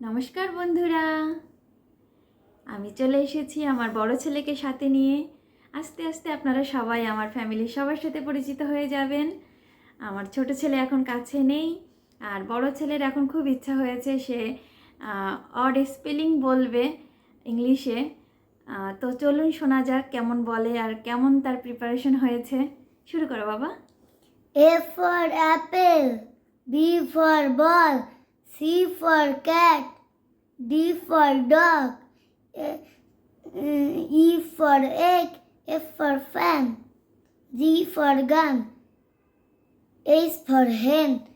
নমস্কার বন্ধুরা। আমি চলে এসেছি আমার বড় ছেলেকে সাথে নিয়ে। আস্তে আস্তে আপনারা সবাই আমার ফ্যামিলির সবার সাথে পরিচিত হয়ে যাবেন। আমার ছোট ছেলে এখন কাছে নেই আর বড় ছেলের এখন খুব ইচ্ছা হয়েছে সে অড স্পেলিং বলবে ইংলিশে। তো চলুন শোনা যাক কেমন বলে আর কেমন তার প্রিপারেশন হয়েছে। শুরু করো বাবা। A for apple, B for ball, C for cat, D for dog, E- for egg, F for fan, G for gun, H for hen,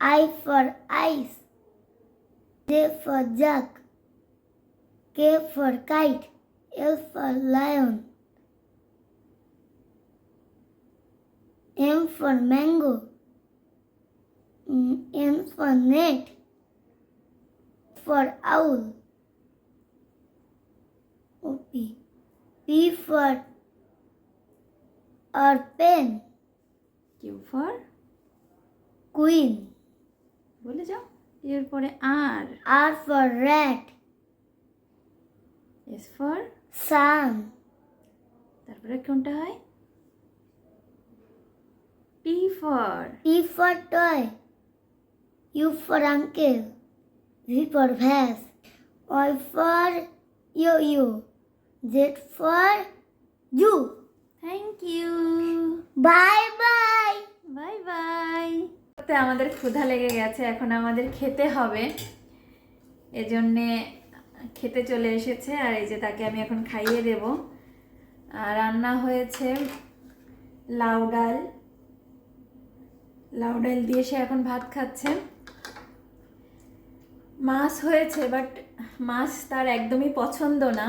I for ice, J for jug, K for kite, L for lion. M for mango Mm, N for net. For owl. O P. P for or pen. Q for Queen. বলে যাও এরপরে আর R for rat. S for Sun. তারপরে কোনটা হয় T for T for toy. U for uncle. V for vase. Y for yo-yo. Z for you. Thank you Bye bye. Bye bye আমাদের ক্ষুধা লেগে গেছে এখন আমাদের খেতে হবে এজন্যে খেতে চলে এসেছে আর এই যে তাকে আমি এখন খাইয়ে দেব আর রান্না হয়েছে লাউ ডাল লাউ ডাল দিয়ে সে এখন ভাত খাচ্ছে মাছ হয়েছে বাট মাছ তার একদমই পছন্দ না।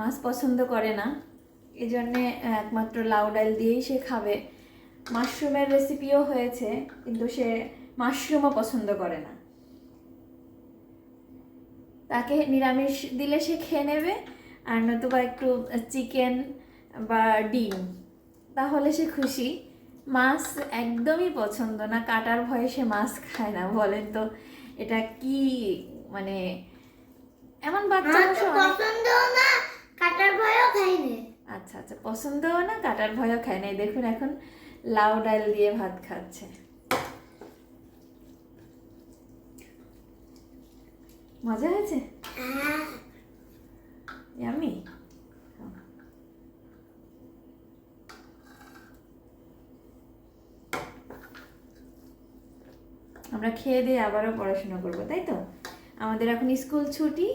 মাছ পছন্দ করে না। এই জন্যে একমাত্র লাউ ডাল দিয়েই সে খাবে। মাশরুমের রেসিপিও হয়েছে, কিন্তু সে মাশরুমও পছন্দ করে না। তাকে নিরামিষ দিলে সে খেয়ে নেবে, আর নতুবা একটু চিকেন বা ডিম। তাহলে সে খুশি। মাছ একদমই পছন্দ না, কাটার ভয়ে সে মাছ খায় না, বলেন তো। এটা কি মানে এমন বাচ্চা পছন্দ না কাটার ভয়ও আচ্ছা আচ্ছা পছন্দও না কাটার ভয়ও খায় না। দেখুন এখন লাউ ডাল দিয়ে ভাত খাচ্ছে। মজা হয়েছে আমি আমরা খেয়ে দিয়ে আবারও পড়াশোনা করব তাই তো? আমাদের এখন স্কুল ছুটি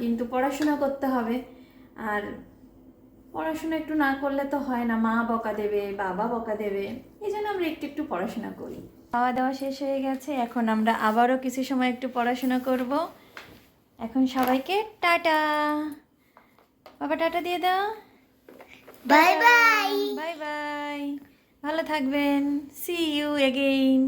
কিন্তু পড়াশোনা করতে হবে। আর পড়াশোনা একটু না করলে তো হয় না মা বকা দেবে বাবা বকা দেবে এই জন্য আমরা একটু একটু পড়াশোনা করি। খাওয়া দাওয়া শেষ হয়ে গেছে এখন আমরা আবারও কিছু সময় একটু পড়াশোনা করব। এখন সবাইকে টাটা। বাবা টাটা দিয়ে দাও। Bye bye. Bye bye. ভালো থাকবেন। C you again